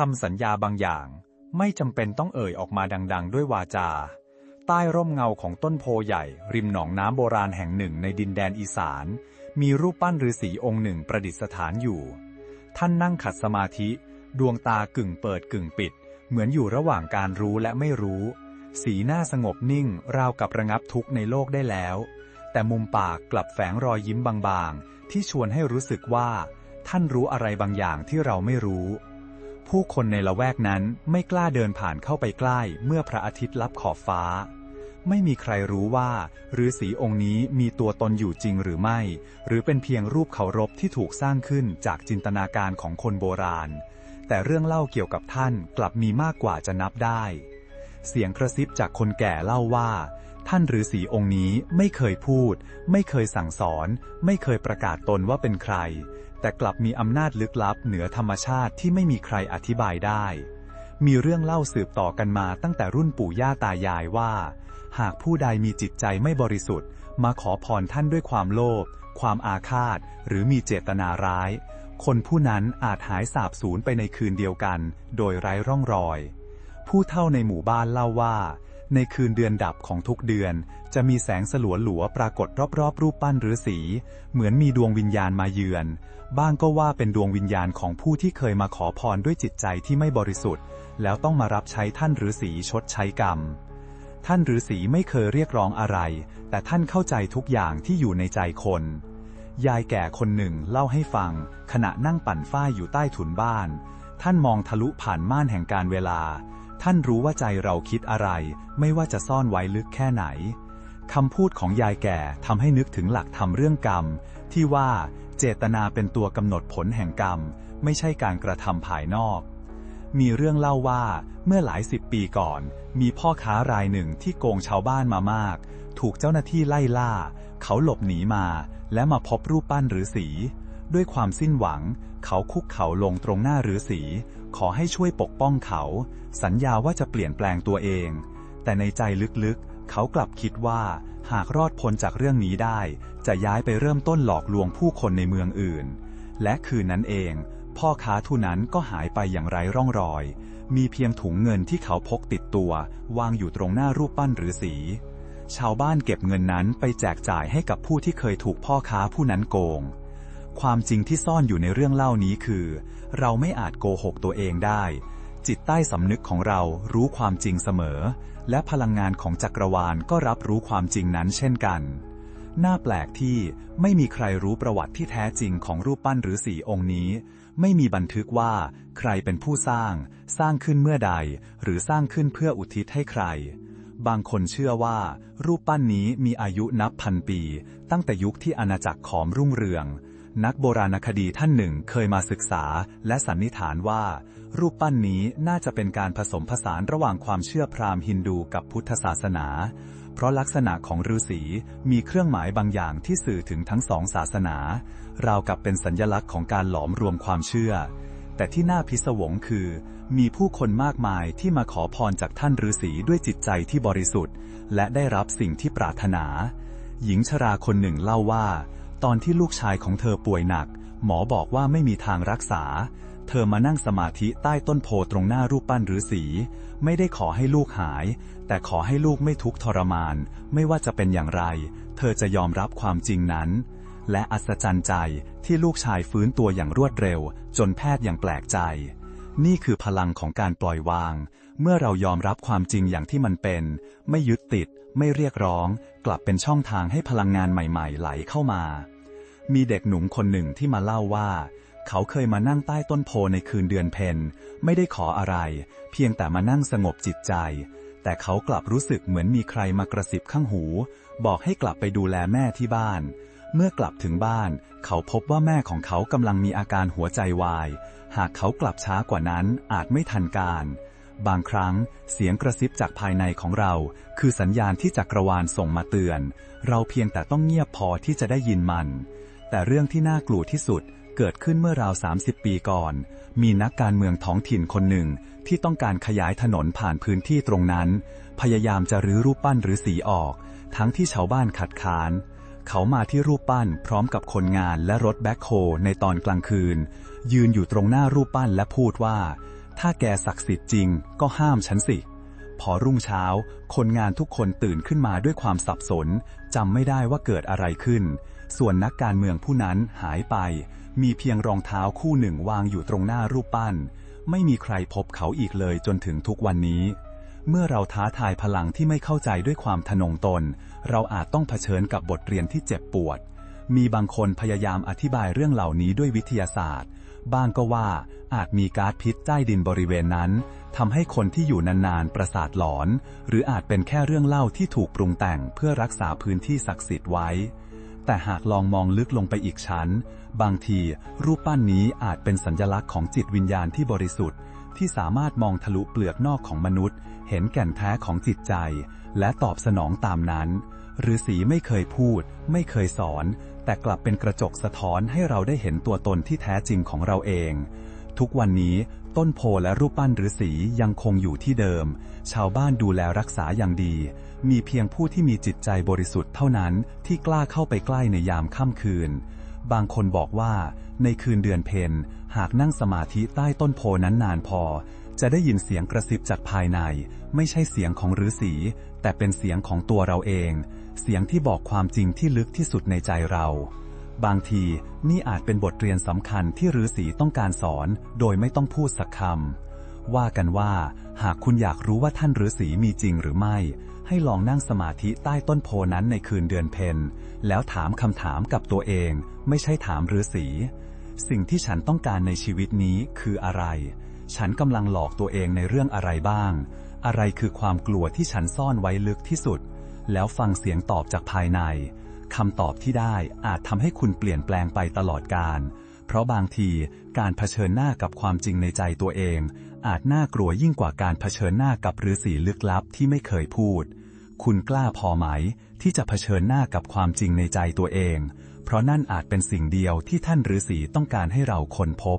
คำสัญญาบางอย่าง ไม่จำเป็นต้องเอ่ยออกมาดัง ๆ ด้วยวาจา ใต้ร่มเงาของต้นโพใหญ่ ริมหนองน้ำโบราณแห่งหนึ่งในดินแดนอีสาน มีรูปปั้นฤาษีองค์หนึ่งประดิษฐานอยู่ ท่านนั่งขัดสมาธิ ดวงตากึ่งเปิดกึ่งปิด เหมือนอยู่ระหว่างการรู้และไม่รู้ สีหน้าสงบนิ่ง ราวกับระงับทุกข์ในโลกได้แล้ว แต่มุมปากกลับแฝงรอยยิ้มบางๆ ที่ชวนให้รู้สึกว่า ท่านรู้อะไรบางอย่างที่เราไม่รู้ ผู้คนในละแวกนั้นไม่กล้าเดินผ่านเข้าไปใกล้เมื่อพระอาทิตย์ลับขอบฟ้า ไม่มีใครรู้ว่าฤาษีองค์นี้มีตัวตนอยู่จริงหรือไม่ หรือเป็นเพียงรูปเคารพที่ถูกสร้างขึ้นจากจินตนาการของคนโบราณ แต่เรื่องเล่าเกี่ยวกับท่านกลับมีมากกว่าจะนับได้ เสียงกระซิบจากคนแก่เล่าว่า ท่านฤาษีองค์นี้ไม่เคยพูด ไม่เคยสั่งสอน ไม่เคยประกาศตนว่าเป็นใคร แต่กลับมีอำนาจลึกลับเหนือธรรมชาติที่ไม่มีใครอธิบายได้ มีเรื่องเล่าสืบต่อกันมาตั้งแต่รุ่นปู่ย่าตายายว่า หากผู้ใดมีจิตใจไม่บริสุทธิ์ มาขอพรท่านด้วยความโลภความอาฆาต หรือมีเจตนาร้าย คนผู้นั้นอาจหายสาบสูญไปในคืนเดียวกัน โดยไร้ร่องรอย ผู้เท่าในหมู่บ้านเล่าว่า ในคืนเดือนดับของทุกเดือน จะมีแสงสลัวหลัวปรากฏรอบๆ รูปปั้นฤาษี เหมือนมีดวงวิญญาณมาเยือน บ้างก็ว่าเป็นดวงวิญญาณของผู้ที่เคยมาขอพรด้วยจิตใจที่ไม่บริสุทธิ์ แล้วต้องมารับใช้ท่านฤาษีชดใช้กรรม ท่านฤาษีไม่เคยเรียกร้องอะไร แต่ท่านเข้าใจทุกอย่างที่อยู่ในใจคน ยายแก่คนหนึ่งเล่าให้ฟัง ขณะนั่งปั่นฝ้ายอยู่ใต้ถุนบ้าน ท่านมองทะลุผ่านม่านแห่งการเวลา ท่านรู้ว่าใจเราคิดอะไร ไม่ว่าจะซ่อนไว้ลึกแค่ไหนคำพูดของยายแก่ทำให้นึกถึงหลักธรรมเรื่องกรรม ที่ว่าเจตนาเป็นตัวกำหนดผลแห่งกรรม ไม่ใช่การกระทำภายนอก มีเรื่องเล่าว่าเมื่อหลายสิบปีก่อน มีพ่อค้ารายหนึ่งที่โกงชาวบ้านมามาก ถูกเจ้าหน้าที่ไล่ล่า เขาหลบหนีมา และมาพบรูปปั้นฤาษีด้วยความสิ้นหวัง เขาคุกเข่าลงตรงหน้าฤาษี ขอให้ช่วยปกป้องเขา สัญญาว่าจะเปลี่ยนแปลงตัวเอง แต่ในใจลึกๆ เขากลับคิดว่า หากรอดพ้นจากเรื่องนี้ได้ จะย้ายไปเริ่มต้นหลอกลวงผู้คนในเมืองอื่น และคืนนั้นเอง พ่อค้าทุนั้นก็หายไปอย่างไร้ร่องรอย มีเพียงถุงเงินที่เขาพกติดตัว วางอยู่ตรงหน้ารูปปั้นฤาษีชาวบ้านเก็บเงินนั้นไปแจกจ่ายให้กับผู้ที่เคยถูกพ่อค้าผู้นั้นโกง ความจริงที่ซ่อนอยู่ในเรื่องเล่านี้คือ เราไม่อาจโกหกตัวเองได้ จิตใต้สำนึกของเรารู้ความจริงเสมอ และพลังงานของจักรวาลก็รับรู้ความจริงนั้นเช่นกัน น่าแปลกที่ไม่มีใครรู้ประวัติที่แท้จริงของรูปปั้นฤาษีองค์นี้ ไม่มีบันทึกว่าใครเป็นผู้สร้าง สร้างขึ้นเมื่อใด หรือสร้างขึ้นเพื่ออุทิศให้ใครบางคนเชื่อว่า รูปปั้นนี้มีอายุนับพันปี ตั้งแต่ยุคที่อาณาจักรขอมรุ่งเรือง นักโบราณคดีท่านหนึ่งเคยมาศึกษา และสันนิษฐานว่า รูปปั้นนี้น่าจะเป็นการผสมผสานระหว่างความเชื่อพราหมณ์ฮินดูกับพุทธศาสนา เพราะลักษณะของฤาษีมีเครื่องหมายบางอย่างที่สื่อถึงทั้งสองศาสนา ราวกับเป็นสัญญลักษณ์ของการหลอมรวมความเชื่อ แต่ที่น่าพิศวงคือ มีผู้คนมากมายที่มาขอพรจากท่านฤาษีด้วยจิตใจที่บริสุทธิ์ และได้รับสิ่งที่ปรารถนา หญิงชราคนหนึ่งเล่าว่า ตอนที่ลูกชายของเธอป่วยหนัก หมอบอกว่าไม่มีทางรักษา เธอมานั่งสมาธิใต้ต้นโพตรงหน้ารูปปั้นฤาษีไม่ได้ขอให้ลูกหาย แต่ขอให้ลูกไม่ทุกข์ทรมาน ไม่ว่าจะเป็นอย่างไร เธอจะยอมรับความจริงนั้น และอัศจรรย์ใจที่ลูกชายฟื้นตัวอย่างรวดเร็ว จนแพทย์อยังแปลกใจ นี่คือพลังของการปล่อยวาง เมื่อเรายอมรับความจริงอย่างที่มันเป็น ไม่ยึดติด ไม่เรียกร้อง กลับเป็นช่องทางให้พลังงานใหม่ ๆ ไหลเข้ามา มีเด็กหนุ่มคนหนึ่งที่มาเล่าว่า เขาเคยมานั่งใต้ต้นโพในคืนเดือนเพ็ญไม่ได้ขออะไร เพียงแต่มานั่งสงบจิตใจ แต่เขากลับรู้สึกเหมือนมีใครมากระซิบข้างหู บอกให้กลับไปดูแลแม่ที่บ้าน เมื่อกลับถึงบ้าน เขาพบว่าแม่ของเขากำลังมีอาการหัวใจวาย หากเขากลับช้ากว่านั้นอาจไม่ทันการบางครั้งเสียงกระซิบจากภายในของเรา คือสัญญาณที่จักรวาลส่งมาเตือน เราเพียงแต่ต้องเงียบพอที่จะได้ยินมัน แต่เรื่องที่น่ากลัวที่สุดเกิดขึ้นเมื่อราว 30 ปีก่อน มีนักการเมืองท้องถิ่นคนหนึ่ง ที่ต้องการขยายถนนผ่านพื้นที่ตรงนั้น พยายามจะรื้อรูปปั้นหรือสีออก ทั้งที่ชาวบ้านขัดขาน เขามาที่รูปปั้นพร้อมกับคนงานและรถแบ็คโฮในตอนกลางคืน ยืนอยู่ตรงหน้ารูปปั้นและพูดว่า ถ้าแกศักดิ์สิทธิ์จริง ก็ห้ามฉันสิ พอรุ่งเช้า คนงานทุกคนตื่นขึ้นมาด้วยความสับสนจำไม่ได้ว่าเกิดอะไรขึ้น ส่วนนักการเมืองผู้นั้นหายไป มีเพียงรองเท้าคู่หนึ่งวางอยู่ตรงหน้ารูปปั้น ไม่มีใครพบเขาอีกเลยจนถึงทุกวันนี้ เมื่อเราท้าทายพลังที่ไม่เข้าใจด้วยความทะนงตน เราอาจต้องเผชิญกับบทเรียนที่เจ็บปวด มีบางคนพยายามอธิบายเรื่องเหล่านี้ด้วยวิทยาศาสตร์ บ้างก็ว่าอาจมีก๊าซพิษใต้ดินบริเวณนั้นทำให้คนที่อยู่นานๆประสาทหลอน หรืออาจเป็นแค่เรื่องเล่าที่ถูกปรุงแต่งเพื่อรักษาพื้นที่ศักดิ์สิทธิ์ไว้ แต่หากลองมองลึกลงไปอีกชั้น บางทีรูปปั้นนี้อาจเป็นสัญลักษณ์ของจิตวิญญาณที่บริสุทธิ์ ที่สามารถมองทะลุเปลือกนอกของมนุษย์ เห็นแก่นแท้ของจิตใจ และตอบสนองตามนั้นหรือสีไม่เคยพูด ไม่เคยสอน แต่กลับเป็นกระจกสะท้อนให้เราได้เห็นตัวตนที่แท้จริงของเราเอง ทุกวันนี้ต้นโพและรูปปั้นฤาษียังคงอยู่ที่เดิม ชาวบ้านดูแลรักษาอย่างดี มีเพียงผู้ที่มีจิตใจบริสุทธิ์เท่านั้นที่กล้าเข้าไปใกล้ในยามค่ำคืน บางคนบอกว่า ในคืนเดือนเพนหากนั่งสมาธิใต้ต้นโพนั้นนานพอ จะได้ยินเสียงกระซิบจากภายใน ไม่ใช่เสียงของฤาษีแต่เป็นเสียงของตัวเราเอง เสียงที่บอกความจริงที่ลึกที่สุดในใจเรา บางทีนี่อาจเป็นบทเรียนสำคัญที่ฤาษีต้องการสอน โดยไม่ต้องพูดสักคำว่ากันว่า หากคุณอยากรู้ว่าท่านฤาษีมีจริงหรือไม่ ให้ลองนั่งสมาธิใต้ต้นโพนั้นในคืนเดือนเพนแล้วถามคำถามกับตัวเอง ไม่ใช่ถามฤาษีสิ่งที่ฉันต้องการในชีวิตนี้คืออะไร ฉันกำลังหลอกตัวเองในเรื่องอะไรบ้าง อะไรคือความกลัวที่ฉันซ่อนไว้ลึกที่สุด แล้วฟังเสียงตอบจากภายใน คำตอบที่ได้อาจทำให้คุณเปลี่ยนแปลงไปตลอดกาลเพราะบางทีการเผชิญหน้ากับความจริงในใจตัวเอง อาจน่ากลัวยิ่งกว่าการเผชิญหน้ากับฤาษีลึกลับที่ไม่เคยพูด คุณกล้าพอไหม ที่จะเผชิญหน้ากับความจริงในใจตัวเอง เพราะนั่นอาจเป็นสิ่งเดียวที่ท่านฤาษีต้องการให้เราค้นพบ